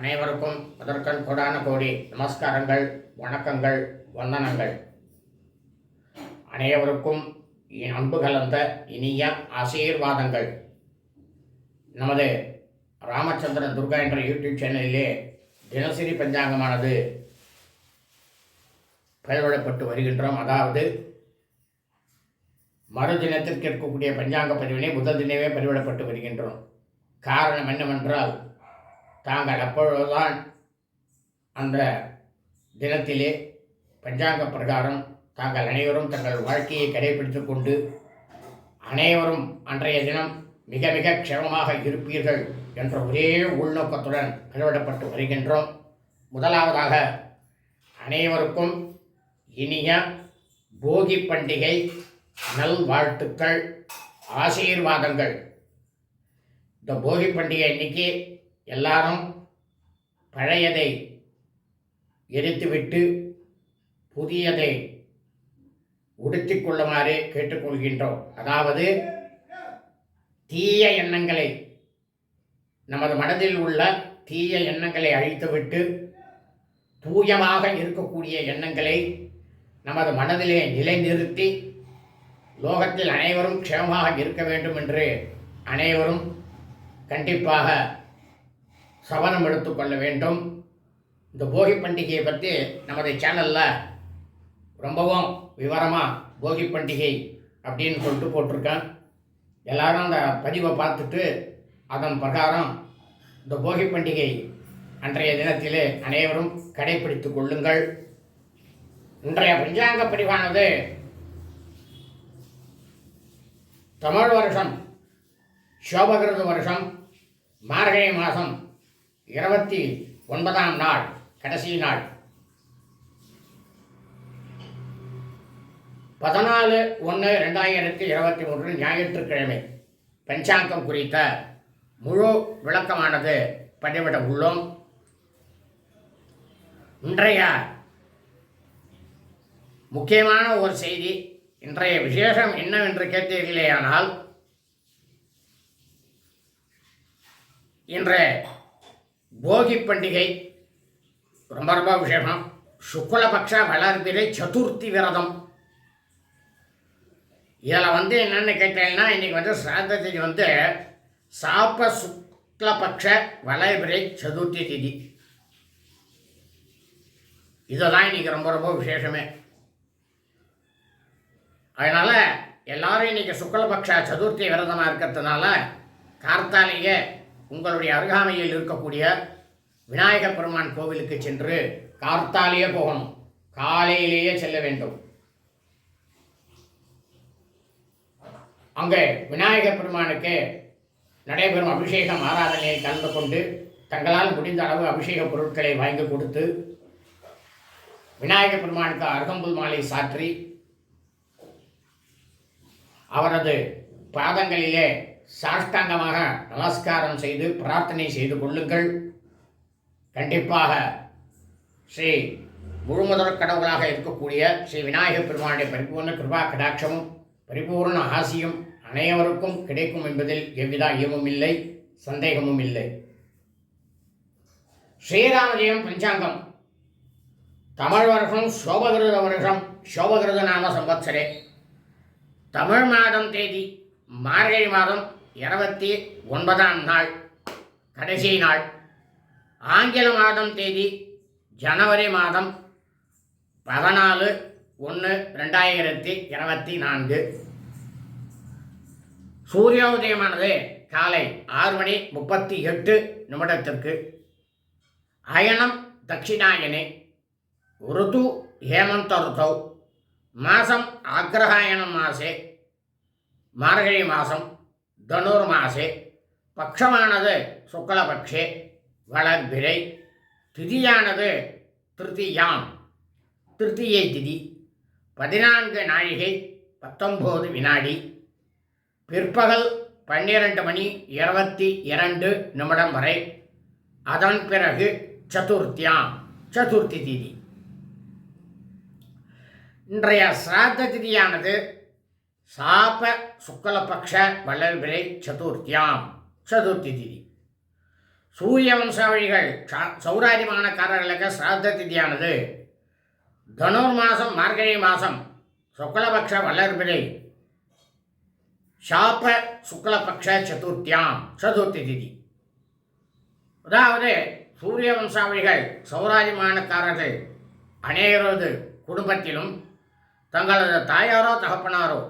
அனைவருக்கும் முதற்கண் கோடான கோடி நமஸ்காரங்கள் வணக்கங்கள் வந்தனங்கள். அனைவருக்கும் என் அன்பு கலந்த இனிய ஆசீர்வாதங்கள். நமது ராமச்சந்திரன் துர்கா என்ற யூடியூப் சேனலிலே தினசரி பஞ்சாங்கமானது பயிரிடப்பட்டு வருகின்றோம். அதாவது மறுதினத்திற்கு இருக்கக்கூடிய பஞ்சாங்க பதிவினை முதல் தினமே பதிவிடப்பட்டு வருகின்றோம். காரணம் என்னவென்றால் தாங்கள் அப்பொழுதுதான் அந்த தினத்திலே பஞ்சாங்க பிரகாரம் தாங்கள் அனைவரும் தங்கள் வாழ்க்கையை கடைபிடித்து கொண்டு அனைவரும் அன்றைய தினம் மிக மிக க்ஷமமாக இருப்பீர்கள் என்ற ஒரே உள்நோக்கத்துடன் பதிவிடப்பட்டு வருகின்றோம். முதலாவதாக அனைவருக்கும் இனிய போகி பண்டிகை நல்வாழ்த்துக்கள் ஆசீர்வாதங்கள். இந்த போகி பண்டிகை அன்னைக்கு எல்லாரும் பழையதை எரித்துவிட்டு புதியதை உடுத்தி கொள்ளுமாறு கேட்டுக்கொள்கின்றோம். அதாவது தீய எண்ணங்களை நமது மனதில் உள்ள தீய எண்ணங்களை அழித்துவிட்டு தூயமாக இருக்கக்கூடிய எண்ணங்களை நமது மனதிலே நிலைநிறுத்தி லோகத்தில் அனைவரும் க்ஷேமமாக இருக்க வேண்டும் என்று அனைவரும் கண்டிப்பாக சவனம் எடுத்துக்கொள்ள வேண்டும். இந்த போகி பண்டிகையை பற்றி நமது சேனலில் ரொம்பவும் விவரமாக போகி பண்டிகை அப்படின்னு சொல்லிட்டு போட்டிருக்கேன். எல்லாரும் அந்த பதிவை பார்த்துட்டு அதன் பிரகாரம் இந்த போகி பண்டிகை அன்றைய தினத்திலே அனைவரும் கடைபிடித்து கொள்ளுங்கள். இன்றைய பஞ்சாங்க பதிவானது தமிழ் வருஷம் சோபகிருத வருஷம் மார்கழி மாதம் இருபத்தி ஒன்பதாம் நாள் கடைசி நாள். பதினாலு ஒன்று ரெண்டாயிரத்தி இருபத்தி மூன்று ஞாயிற்றுக்கிழமை. பஞ்சாங்கம் குறித்த முழு விளக்கமானது பதிவிட உள்ளோம். இன்றைய முக்கியமான ஒரு செய்தி இன்றைய விசேஷம் என்னவென்று கேட்டீர்களேயானால் இன்றைய போகி பண்டிகை. ரொம்ப ரொம்ப விசேஷம். சுக்லபக்ஷ வளர்பிறை சதுர்த்தி விரதம். இதில் வந்து என்னென்னு கேட்டீங்கன்னா இன்றைக்கி வந்து சிராத்த திதி வந்து சாப்ப சுக்லபக்ஷ வளர்பிறை சதுர்த்தி திதி. இதுதான் இன்றைக்கி ரொம்ப ரொம்ப விசேஷமே. அதனால் எல்லாரும் இன்றைக்கி சுக்லபக்ஷ சதுர்த்தி விரதமாக இருக்கிறதுனால கார்த்தாலேயே உங்களுடைய அருகாமையில் இருக்கக்கூடிய விநாயகர் பெருமான் கோவிலுக்கு சென்று கார்த்தாலேயே போகணும். காலையிலேயே செல்ல வேண்டும். அங்கே விநாயகர் பெருமானுக்கு நடைபெறும் அபிஷேகம் ஆராதனையில் கலந்து கொண்டு தங்களால் முடிந்த அளவு அபிஷேக பொருட்களை வாங்கி கொடுத்து விநாயகர் பெருமானுக்கு அருகம்புல் மாலை சாற்றி அவரது பாதங்களிலே சாஷ்டாங்கமாக நமஸ்காரம் செய்து பிரார்த்தனை செய்து கொள்ளுங்கள். கண்டிப்பாக ஸ்ரீ முழுமுதற் கடவுளாக இருக்கக்கூடிய ஸ்ரீ விநாயகர் பெருமானுடைய பரிபூர்ண கிருபா கடாட்சமும் பரிபூர்ண ஆசியும் அனைவருக்கும் கிடைக்கும் என்பதில் எவ்வித ஐயமும் இல்லை சந்தேகமும் இல்லை. ஸ்ரீராமஜெயம் பஞ்சாங்கம். தமிழ் வருஷம் சோபகிருத வருஷம் சோபகிருத நாம சம்பத்சரே தமிழ் மாதம் தேதி மார்கழி மாதம் இருபத்தி ஒன்பதாம் நாள் கடைசி நாள் ஆங்கில மாதம் தேதி ஜனவரி மாதம் பதினாலு ஒன்று ரெண்டாயிரத்தி இருபத்தி நான்கு. சூரியோதயமானது காலை ஆறு மணி முப்பத்தி எட்டு நிமிடத்திற்கு. அயனம் தட்சிணாயனே ருது ஹேமந்த ருத்தவ் மாதம் ஆக்ரஹாயணம் மாசே மார்கழி மாதம் தனுர்மாசே பக்ஷமானது சுக்லபக்ஷே வளர்பிறை திதியானது திருத்தியாம் திருத்தியை திதி பதினான்கு நாழிகை பத்தொம்போது வினாடி பிற்பகல் பன்னிரண்டு மணி இருபத்தி இரண்டு நிமிடம் வரை அதன் பிறகு சதுர்த்தியாம் சதுர்த்தி திதி. இன்றைய சிராத்த திதியானது சாப சுக்லபக்ஷ வளர்பிறை சதுர்த்தியாம். சதுர்த்தி திதி சூரிய வம்சாவழிகள் சௌராதிமானக்காரர்களுக்கு சிராத்த திதியானது தனுர் மாதம் மார்கழி மாதம் சுக்லபக்ஷ வளர்பிறை சாப சுக்லபக்ஷ சதுர்த்தியாம் சதுர்த்தி திதி அதாவது சூரிய வம்சாவளிகள் சௌராதிமானக்காரர்கள் அநேகரது குடும்பத்திலும் தங்களது தாயாரோ தகப்பனாரோ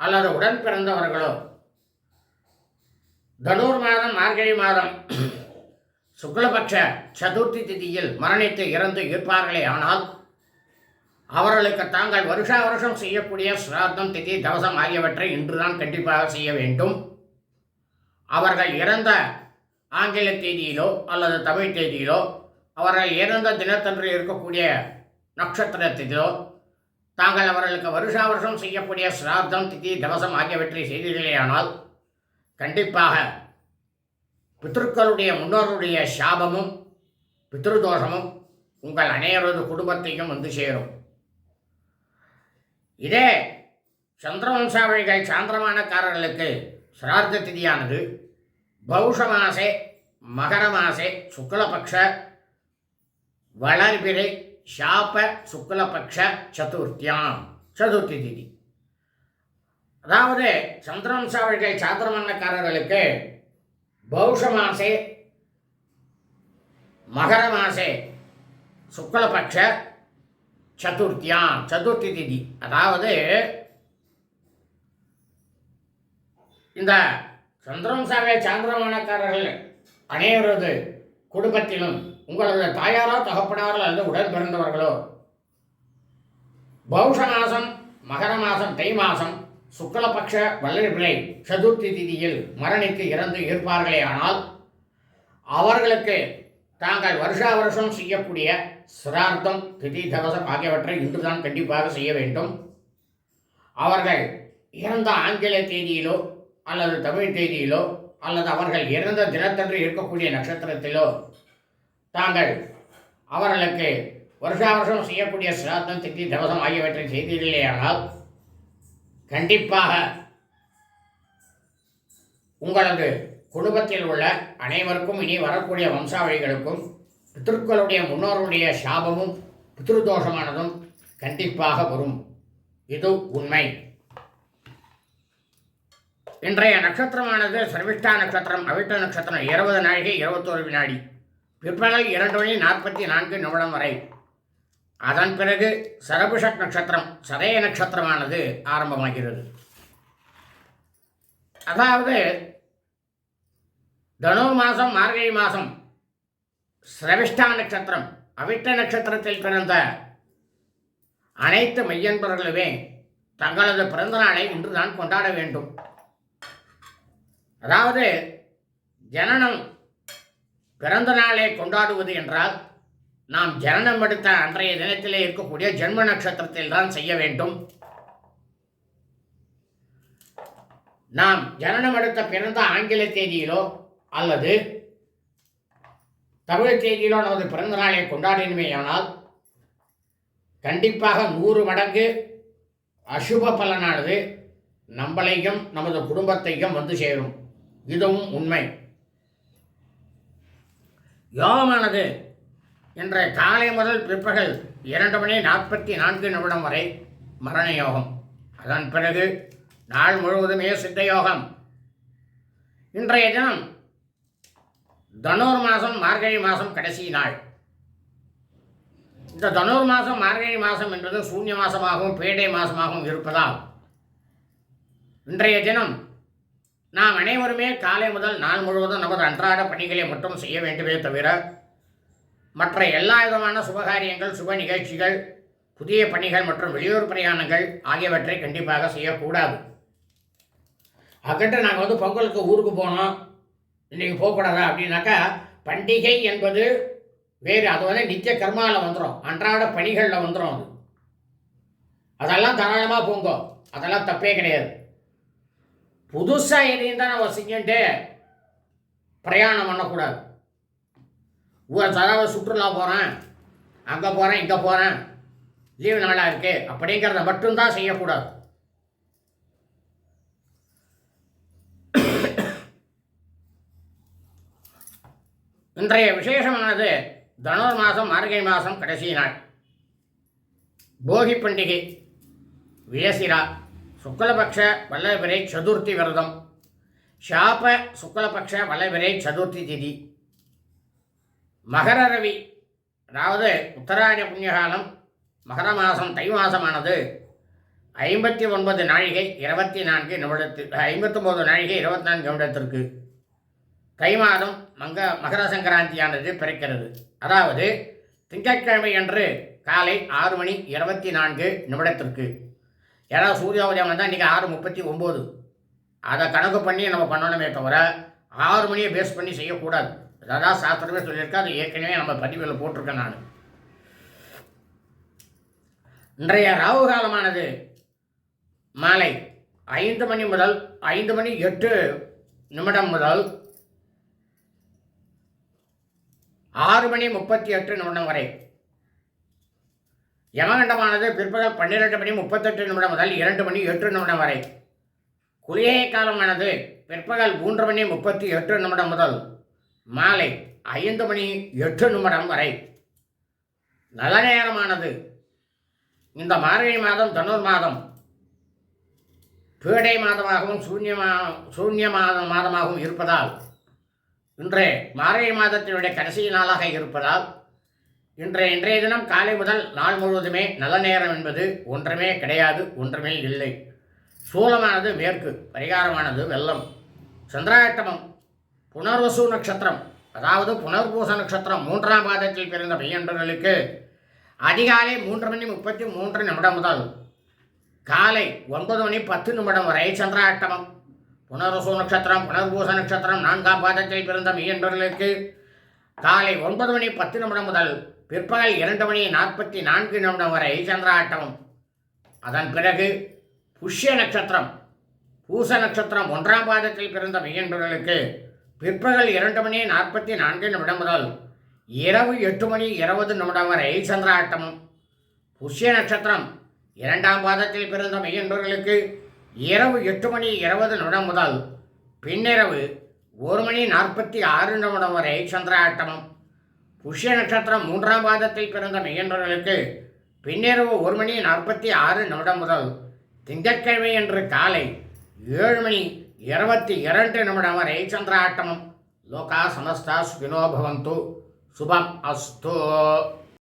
அல்லது உடன் பிறந்தவர்களோ தனூர் மாதம் மார்கழி மாதம் சுக்லபக்ஷ சதுர்த்தி திதியில் மரணித்து இறந்து இருப்பார்களே. ஆனால் அவர்களுக்கு தாங்கள் வருஷா வருஷம் செய்யக்கூடிய சிராத்தம் திதி தவசம் ஆகியவற்றை இன்றுதான் கண்டிப்பாக செய்ய வேண்டும். அவர்கள் இறந்த ஆங்கில தேதியிலோ அல்லது தமிழ் தேதியிலோ அவர்கள் இறந்த தினத்தன்று இருக்கக்கூடிய நட்சத்திரத்திலோ தாங்கள் அவர்களுக்கு வருஷா வருஷம் செய்யக்கூடிய சிரார்த்தம் திதி தவசம் ஆகியவற்றை செய்தீர்களேயானால் கண்டிப்பாக பித்ருக்களுடைய முன்னோருடைய சாபமும் பித்ருதோஷமும் உங்கள் அனைவரது குடும்பத்தையும் வந்து சேரும். இதே சந்திரவம்சாவழிகள் சாந்திரமானக்காரர்களுக்கு சிரார்த்த திதியானது பௌஷ மாசே மகர மாசே சுக்லபக்ஷ வளர்பிறை ஷாப சுக்லபக்ஷ சதுர்த்தியாம். சதுர்த்தி திதி. அதாவது சந்திரவம்சாவளிகள் சாத்திரமன்னக்காரர்களுக்கு பௌஷ மாசே மகர மாசே சுக்லபக்ஷ சதுர்த்தியாம். சதுர்த்தி திதி. அதாவது இந்த சந்திரவம்சாவை சாந்திரமானக்காரர்கள் அனைவரது குடும்பத்திலும் உங்களது தாயாரோ தகப்பனாரோ அல்லது உடன் பிறந்தவர்களோ பௌஷ மாசம் மகர மாசம் தை மாசம் சுக்லபக்ஷ வல்லபிள்ளை சதுர்த்தி திதியில் மரணித்து இறந்து இருப்பார்களே ஆனால் அவர்களுக்கு தாங்கள் வருஷா வருஷம் செய்யக்கூடிய சிரார்த்தம் திதி தவசம் ஆகியவற்றை இன்றுதான் கண்டிப்பாக செய்ய வேண்டும். அவர்கள் இறந்த ஆங்கில தேதியிலோ அல்லது தமிழ் தேதியிலோ அல்லது அவர்கள் இறந்த தினத்தன்று இருக்கக்கூடிய நட்சத்திரத்திலோ தாங்கள் அவர்களுக்கு வருஷா வருஷம் செய்யக்கூடிய சிராத்தம் திட்டி தவசம் ஆகியவற்றை செய்தீர்களேயானால் கண்டிப்பாக உங்களது குடும்பத்தில் உள்ள அனைவருக்கும் இனி வரக்கூடிய வம்சாவளிகளுக்கும் பித்ருக்களுடைய முன்னோருடைய சாபமும் பித்ருதோஷமானதும் கண்டிப்பாக வரும். இது உண்மை. இன்றைய நட்சத்திரமானது சர்விஷ்டா நட்சத்திரம் அவிட்ட நட்சத்திரம் இருபது நாழிகை இருபத்தோரு வினாடி. பிற்பகல் இரண்டு மணி நாற்பத்தி நான்கு நிமிடம் வரை. அதன் பிறகு சரபுஷக் நட்சத்திரம் சதய நட்சத்திரமானது ஆரம்பமாகிறது. அதாவது தனு மாதம் மார்கழி மாதம் சிரவிஷ்டா நட்சத்திரம் அவிட்ட நட்சத்திரத்தில் பிறந்த அனைத்து மையன்பர்களுமே தங்களது பிறந்த நாளை இன்றுதான் கொண்டாட வேண்டும். அதாவது ஜனனம் பிறந்த நாளை கொண்டாடுவது என்றால் நாம் ஜனனம் எடுத்த அன்றைய தினத்திலே இருக்கக்கூடிய ஜென்ம நட்சத்திரத்தில் தான் செய்ய வேண்டும். நாம் ஜனனம் எடுத்த பிறந்த ஆங்கில தேதியிலோ அல்லது தமிழ் தேதியிலோ நமது பிறந்த நாளை கொண்டாடினமேயானால் கண்டிப்பாக நூறு மடங்கு அசுப பலனானது நம்மளையும் நமது குடும்பத்தையும் வந்து சேரும். இதுவும் உண்மை. யோகமானது என்ற காலை முதல் பிற்பகல் இரண்டு மணி நாற்பத்தி நான்கு நிமிடம் வரை மரண யோகம். அதன் பிறகு நாள் முழுவதுமே சித்த யோகம். இன்றைய தினம் தனூர் மாதம் மார்கழி மாதம் கடைசி நாள். இந்த தனூர் மாதம் மார்கழி மாதம் என்பது சூன்ய மாதமாகவும் பேடை மாதமாகவும் இருப்பதால் இன்றைய தினம் நாம் அனைவருமே காலை முதல் நாள் முழுவதும் நமது அன்றாட பணிகளை மட்டும் செய்ய வேண்டுமே தவிர மற்ற எல்லா விதமான சுபகாரியங்கள் சுப நிகழ்ச்சிகள் புதிய பணிகள் மற்றும் வெளியூர் பிரயாணங்கள் ஆகியவற்றை கண்டிப்பாக செய்யக்கூடாது. அக்கட்ட நாங்கள் வந்து பொங்கலுக்கு ஊருக்கு போனோம். இன்றைக்கி போகக்கூடாதா? அப்படின்னாக்கா பண்டிகை என்பது வேறு அது வந்து நித்திய கர்மாவில் வந்துடும் அன்றாட பணிகளில் வந்துடும் அது. அதெல்லாம் தாராளமாக போங்கோ. அதெல்லாம் தப்பே கிடையாது. புதுசாக எதையும் தான் நம்ம செஞ்சுட்டு பிரயாணம் பண்ணக்கூடாது. ஒரு தடவை சுற்றுலா போகிறேன் அங்கே போகிறேன் இங்கே போகிறேன் லீவு நாளாக இருக்கு அப்படிங்கிறத மட்டும்தான் செய்யக்கூடாது. இன்றைய விசேஷமானது தனுர் மாதம் மார்கழி மாதம் கடைசி நாள். போகி பண்டிகை வியசிரா. சுக்லபக்ஷ வல்லபிரை சதுர்த்தி விரதம். ஷாப சுக்லபக்ஷ வல்லபிரை சதுர்த்தி திதி. மகர ரவி அதாவது உத்தராயண புண்ணியகாலம் மகர மாதம் தை மாதமானது ஐம்பத்தி ஒன்பது நாழிகை இருபத்தி நான்கு நிமிடத்திற்கு ஐம்பத்தொம்போது நாழிகை இருபத்தி நான்கு நிமிடத்திற்கு. தை மாதம் மங்க மகர சங்கராந்தியானது பிறக்கிறது. அதாவது திங்கட்கிழமை அன்று காலை ஆறு மணி இருபத்தி நான்கு நிமிடத்திற்கு. ஏன்னா சூரிய உதயம் வந்தால் இன்றைக்கி ஆறு முப்பத்தி ஒம்பது. அதை கணக்கு பண்ணி நம்ம பண்ணணுமே தவிர ஆறு மணியை பேஸ் பண்ணி செய்யக்கூடாது. அதான் சாஸ்திரமே சொல்லியிருக்கேன் அது ஏற்கனவே நம்ம பதிவில் போட்டிருக்கேன் நான். இன்றைய ராகு காலமானது மாலை ஐந்து மணி முதல் ஐந்து மணி எட்டு நிமிடம் முதல் ஆறு மணி முப்பத்தி எட்டு நிமிடம் வரை. யமகண்டமானது பிற்பகல் பன்னிரெண்டு மணி முப்பத்தெட்டு நிமிடம் முதல் இரண்டு மணி எட்டு நிமிடம் வரை. குளிகை காலமானது பிற்பகல் மூன்று மணி முப்பத்தி எட்டு நிமிடம் முதல் மாலை ஐந்து மணி எட்டு நிமிடம் வரை. நல்ல நேரமானது. இந்த மார்கழி மாதம் தனுர் மாதம். பீடை மாதமாகவும் சூன்யமா சூன்ய மாத மாதமாகவும் இருப்பதால் இன்று மார்கழி மாதத்தினுடைய கடைசி நாளாக இருப்பதால் இன்றைய இன்றைய தினம் காலை முதல் நாள் முழுவதுமே நல்ல நேரம் என்பது ஒன்றுமே கிடையாது ஒன்றுமே இல்லை. சூலமானது மேற்கு பரிகாரமானது வெள்ளம். சந்திராட்டமம் புனர்வசு நட்சத்திரம். அதாவது புனர்பூச நட்சத்திரம் மூன்றாம் பாதத்தில் பிறந்த பையன்பர்களுக்கு அதிகாலை மூன்று மணி முப்பத்தி மூன்று நிமிடம் முதல் காலை ஒன்பது மணி பத்து நிமிடம் வரை சந்திராட்டமம் புனர்வசு நட்சத்திரம் புனர்பூச நட்சத்திரம் நான்காம் பாதத்தில் பிறந்த மெய்யன்பர்களுக்கு காலை ஒன்பது மணி பத்து நிமிடம் முதல் பிற்பகல் இரண்டு மணி நாற்பத்தி நான்கு நிமிடம் வரை சந்திராட்டமம் அதன் பிறகு புஷ்ய நட்சத்திரம் பூச நட்சத்திரம் ஒன்றாம் பாதத்தில் பிறந்த மெய்யன்பர்களுக்கு பிற்பகல் இரண்டு மணி நாற்பத்தி நான்கு நிமிடம் முதல் இரவு எட்டு மணி இருபது நிமிடம் வரை சந்திராட்டமும் புஷ்ய நட்சத்திரம் இரண்டாம் பாதத்தில் பிறந்த மெய்யன்பர்களுக்கு இரவு எட்டு மணி இருபது நிமிடம் முதல் பின்னிரவு ஒரு மணி நாற்பத்தி ஆறு நிமிடம் வரை சந்திராட்டமம் புஷ்ய நட்சத்திரம் மூன்றாம் பாதத்தில் பிறந்த மெய்யன்பர்களுக்கு பின்னிரவு ஒரு மணி நாற்பத்தி ஆறு நிமிடம் முதல் திங்கட்கிழமை என்று காலை ஏழு மணி இருபத்தி இரண்டு நிமிடம் வரை சந்திராட்டமம். லோகா சமஸ்தா சுகினோ பவந்து. சுபம் அஸ்தோ.